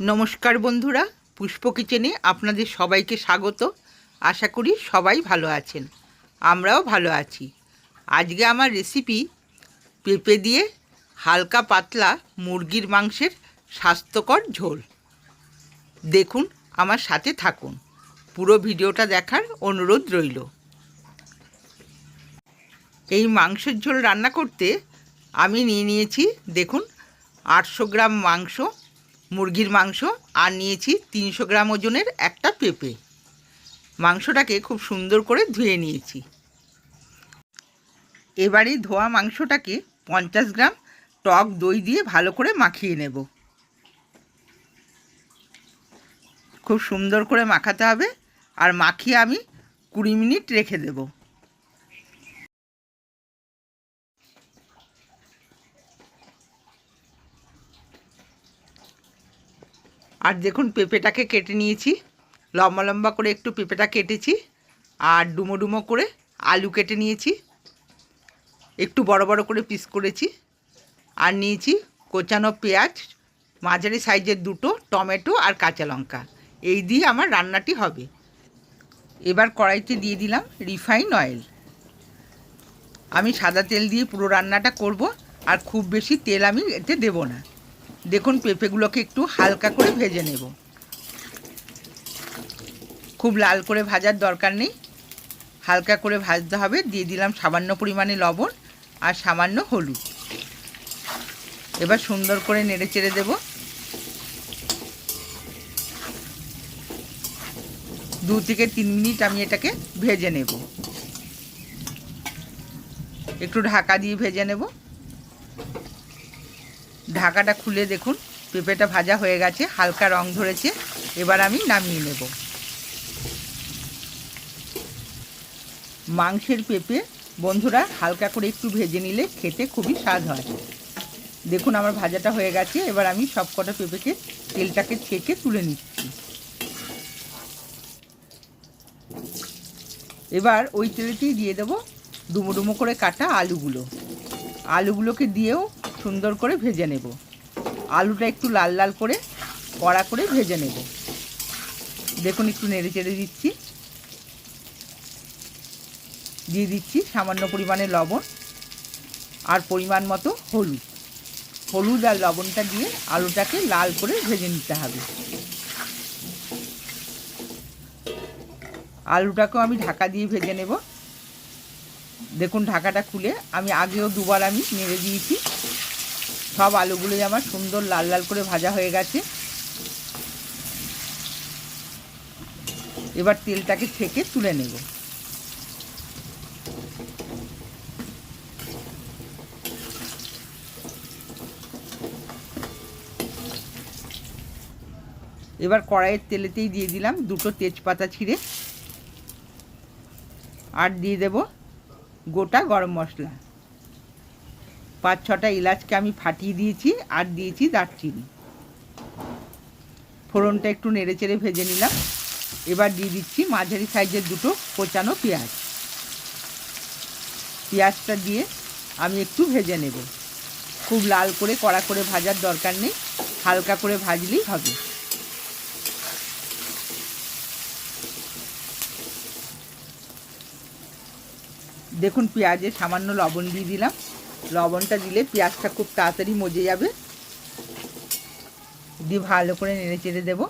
নমস্কার বন্ধুরা, পুষ্প কিচেনে আপনাদের সবাইকে স্বাগত। আশা করি সবাই ভালো আছেন। আমরাও ভালো আছি। আজকে আমার রেসিপি পেঁপে দিয়ে হালকা পাতলা মুরগির মাংসের স্বাস্থ্যকর ঝোল। দেখুন, আমার সাথে থাকুন। পুরো ভিডিওটা দেখার অনুরোধ রইল। এই মাংসের ঝোল রান্না করতে আমি নিয়ে নিয়েছি, দেখুন, আটশো গ্রাম মাংস মুরগির মাংস আর নিয়েছি তিনশো গ্রাম ওজনের একটা পেঁপে। মাংসটাকে খুব সুন্দর করে ধুয়ে নিয়েছি। এবারে ধোয়া মাংসটাকে পঞ্চাশ গ্রাম টক দই দিয়ে ভালো করে মাখিয়ে নেব। খুব সুন্দর করে মাখাতে হবে আর মাখিয়ে আমি কুড়ি মিনিট রেখে দেবো। আর দেখুন পেঁপেটাকে কেটে নিয়েছি। লম্বা লম্বা করে একটু পেঁপেটা কেটেছি আর ডুমো ডুমো করে আলু কেটে নিয়েছি। একটু বড় বড় করে পিস করেছি। আর নিয়েছি কোচানো পেঁয়াজ, মাঝারি সাইজের দুটো টমেটো আর কাঁচা লঙ্কা। এই দিয়ে আমার রান্নাটি হবে। এবার কড়াইতে দিয়ে দিলাম রিফাইন অয়েল। আমি সাদা তেল দিয়ে পুরো রান্নাটা করব আর খুব বেশি তেল আমি এতে দেব না। দেখুন পেঁপেগুলোকে একটু হালকা করে ভেজে নেব। খুব লাল করে ভাজার দরকার নেই। হালকা করে ভাজতে হবে। দিয়ে দিলাম সামান্য পরিমাণে লবণ আর সামান্য হলুদ। এবার সুন্দর করে নেড়ে চেড়ে দেব। দু থেকে তিন মিনিট আমি এটাকে ভেজে নেব। একটু ঢাকা দিয়ে ভেজে নেব। ঢাকাটা খুলে দেখুন। পেঁপেটা ভাজা হয়ে গেছে, হালকা রং ধরেছে। এবার আমি নামিয়ে নেব। মাংসের পেঁপে, বন্ধুরা, হালকা করে একটু ভেজে নিলে খেতে খুবই স্বাদ হয়। দেখুন আমার ভাজাটা হয়ে গেছে, এবার আমি সব কটা পেঁপেকে তেলটাকে ছেঁকে তুলে নিচ্ছি। এবার ওই তেলেতেই দিয়ে দেবো ডুমো ডুমো করে কাটা আলুগুলো। আলুগুলোকে দিয়েও সুন্দর করে ভেজে নেব। আলুটা একটু লাল লাল করে কড়া করে ভেজে নেব। দেখুন একটু নেড়ে চেড়ে দিচ্ছি। দিয়ে দিচ্ছি সামান্য পরিমাণে লবণ আর পরিমাণ মতো হলুদ। হলুদ আর লবণটা দিয়ে আলুটাকে লাল করে ভেজে নিতে হবে। আলুটাকেও আমি ঢাকা দিয়ে ভেজে নেব। দেখুন ঢাকাটা খুলে আমি আগেও দুবার আমি নেড়ে দিয়েছি। সব আলুগুলোই আমার সুন্দর লাল লাল করে ভাজা হয়ে গেছে। এবার তেলটাকে ছেঁকে তুলে নেব। এবার কড়াইয়ের তেলেতেই দিয়ে দিলাম দুটো তেজপাতা ছিঁড়ে। আর দিয়ে দেব গোটা গরম মশলা। পাঁচ ছটা এলাচকে আমি ফাটিয়ে দিয়েছি আর দিয়েছি দারচিনি। ফোড়নটা একটু নেড়ে চেড়ে ভেজে নিলাম। এবার দিয়ে দিচ্ছি মাঝারি সাইজের দুটো কোচানো পেঁয়াজ। পেঁয়াজটা দিয়ে আমি একটু ভেজে নেব। খুব লাল করে, কড়া করে ভাজার দরকার নেই, হালকা করে ভাজলেই হবে। দেখুন, পেঁয়াজে সামান্য লবণ দিয়ে দিলাম। লবণটা দিলে পেঁয়াজটা খুব তাড়াতাড়ি মজে যাবে। দিয়ে ভালো করে নেড়ে চেড়ে দেবো।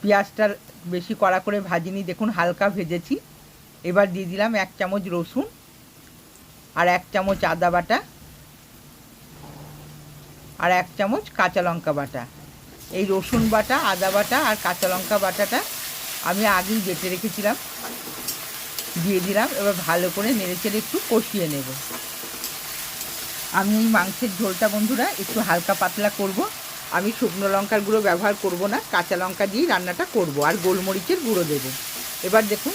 পেঁয়াজটার বেশি কড়া করে ভাজিনি, দেখুন হালকা ভেজেছি। এবার দিয়ে দিলাম এক চামচ রসুন আর এক চামচ আদা বাটা আর এক চামচ কাঁচা লঙ্কা বাটা। এই রসুন বাটা, আদা বাটা আর কাঁচা লঙ্কা বাটাটা আমি আগেই বেটে রেখেছিলাম। দিয়ে দিলাম, এবার ভালো করে নেড়ে চেড়ে একটু কষিয়ে নেব। আমি এই মাংসের ঝোলটা বন্ধুরা একটু হালকা পাতলা করব। আমি শুকনো লঙ্কার গুঁড়ো ব্যবহার করব না, কাঁচা লঙ্কা দিয়েই রান্নাটা করব আর গোলমরিচের গুঁড়ো দেবো। এবার দেখুন,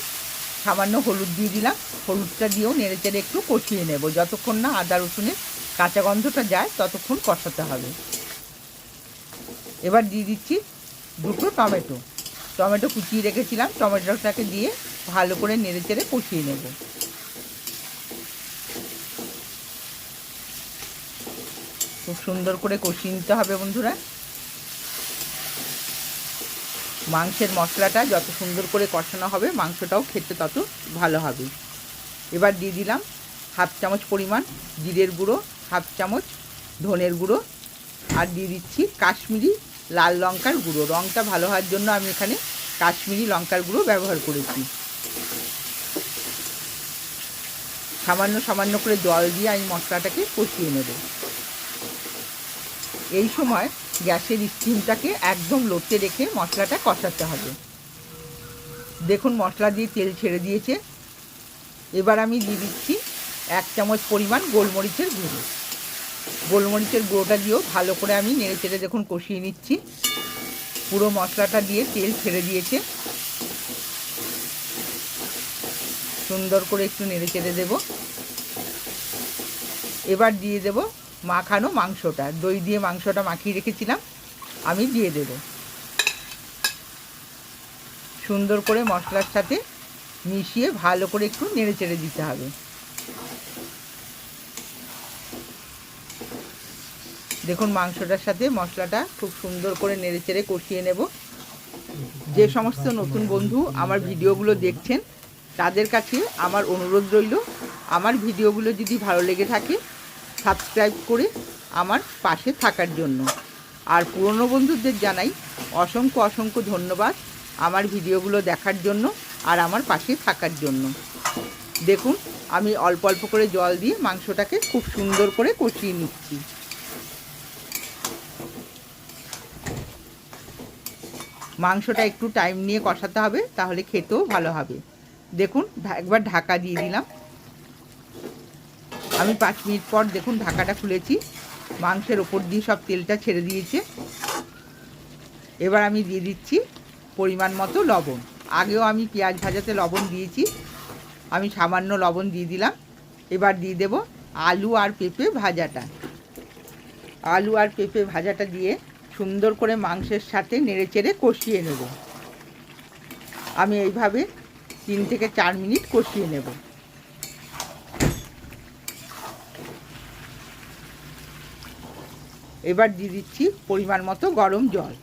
সামান্য হলুদ দিয়ে দিলাম, হলুদটা দিয়েও নেড়ে চেড়ে একটু কষিয়ে নেব। যতক্ষণ না আদা রসুনের কাঁচা গন্ধটা যায়, ততক্ষণ কষাতে হবে। এবার দিয়ে দিচ্ছি দুটো টমেটো। টমেটো কুচিয়ে রেখেছিলাম, টমেটোটাকে দিয়ে ভালো করে নেড়ে চেড়ে কষিয়ে নেব। খুব সুন্দর করে কষিয়ে নিতে হবে বন্ধুরা। মাংসের মশলাটা যত সুন্দর করে কষানো হবে, মাংসটাও খেতে তত ভালো হবে। এবার দিয়ে দিলাম হাফ চামচ পরিমাণ জিরের গুঁড়ো, হাফ চামচ ধনের গুঁড়ো, আর দিয়ে দিচ্ছি কাশ্মীরি লাল লঙ্কার গুঁড়ো। রঙটা ভালো হওয়ার জন্য আমি এখানে কাশ্মীরি লঙ্কার গুঁড়ো ব্যবহার করেছি। সামান্য সামান্য করে জল দিয়ে আমি মশলাটাকে কষিয়ে নেব। এই সময় গ্যাসের স্টিমটাকে একদম লোতে রেখে মশলাটা কষাতে হবে। দেখুন মশলা দিয়ে তেল ছেড়ে দিয়েছে। এবার আমি দিয়ে দিচ্ছি এক চামচ পরিমাণ গোলমরিচের গুঁড়ো। গোলমরিচের গুঁড়োটা দিয়েও ভালো করে আমি নেড়ে চেড়ে দেখুন কষিয়ে নিচ্ছি। পুরো মশলাটা দিয়ে তেল ছেড়ে দিয়েছে। সুন্দর করে একটু নেড়ে চেড়ে দেবো। এবার দিয়ে দেব মাখানো মাংসটা। দই দিয়ে মাংসটা মাখিয়ে রেখেছিলাম, আমি দিয়ে দেব। সুন্দর করে মশলার সাথে মিশিয়ে ভালো করে একটু নেড়ে চেড়ে দিতে হবে। দেখুন, মাংসটার সাথে মশলাটা খুব সুন্দর করে নেড়ে চেড়ে কষিয়ে নেব। যে সমস্ত নতুন বন্ধু আমার ভিডিওগুলো দেখছেন তাদের কাছে আমার অনুরোধ রইল, আমার ভিডিওগুলো যদি ভালো লেগে থাকে সাবস্ক্রাইব করে আমার পাশে থাকার জন্য। আর পুরনো বন্ধুদের জানাই অসংখ্য অসংখ্য ধন্যবাদ আমার ভিডিওগুলো দেখার জন্য আর আমার পাশে থাকার জন্য। দেখুন, আমি অল্প অল্প করে জল দিয়ে মাংসটাকে খুব সুন্দর করে কষিয়ে নিচ্ছি। মাংসটা একটু টাইম নিয়ে কষাতে হবে, তাহলে খেতেও ভালো হবে। দেখুন একবার ঢাকা দিয়ে দিলাম। আমি পাঁচ মিনিট পর দেখুন ঢাকাটা খুলেছি। মাংসের ওপর দিয়ে সব তেলটা ছেড়ে দিয়েছে। এবার আমি দিয়ে দিচ্ছি পরিমাণ মতো লবণ। আগেও আমি পেঁয়াজ ভাজাতে লবণ দিয়েছি। আমি সামান্য লবণ দিয়ে দিলাম। এবার দিয়ে দেব আলু আর পেঁপে ভাজাটা। আলু আর পেঁপে ভাজাটা দিয়ে সুন্দর করে মাংসের সাথে নেড়ে চেড়ে কষিয়ে নেব। আমি এইভাবে তিন থেকে চার মিনিট কষিয়ে নেব। এবার দিয়ে দিচ্ছি পরিমাণ মতো গরম জল।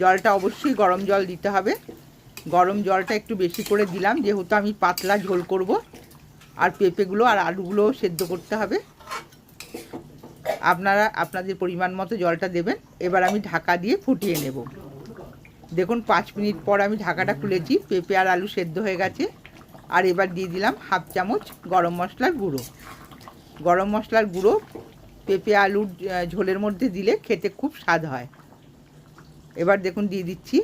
জলটা অবশ্যই গরম জল দিতে হবে। গরম জলটা একটু বেশি করে দিলাম, যেহেতু আমি পাতলা ঝোল করব। আর পেঁপেগুলো আর আলুগুলোও সেদ্ধ করতে হবে। আপনারা, আপনাদের পরিমাণ মতো জলটা দেবেন। এবার আমি ঢাকা দিয়ে ফুটিয়ে নেব। দেখুন, পাঁচ মিনিট পর আমি ঢাকাটা খুলেছি। পেঁপে আর আলু সেদ্ধ হয়ে গেছে। আর এবার দিয়ে দিলাম হাফ চামচ গরম মশলার গুঁড়ো। গরম মশলার গুঁড়ো পেঁপে আলুর ঝোলের মধ্যে দিলে খেতে খুব স্বাদ হয়। এবার দেখুন, দিয়ে দিচ্ছি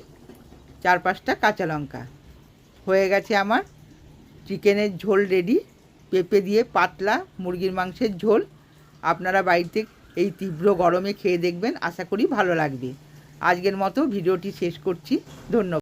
চার পাঁচটা কাঁচা লঙ্কা। হয়ে গেছে আমার চিকেনের ঝোল রেডি। পেঁপে দিয়ে পাতলা মুরগির মাংসের ঝোল। আপনারা বাড়িতে এই তীব্র গরমে খেয়ে দেখবেন। আশা করি ভালো লাগবে। আজকের মতো ভিডিওটি শেষ করছি। ধন্যবাদ।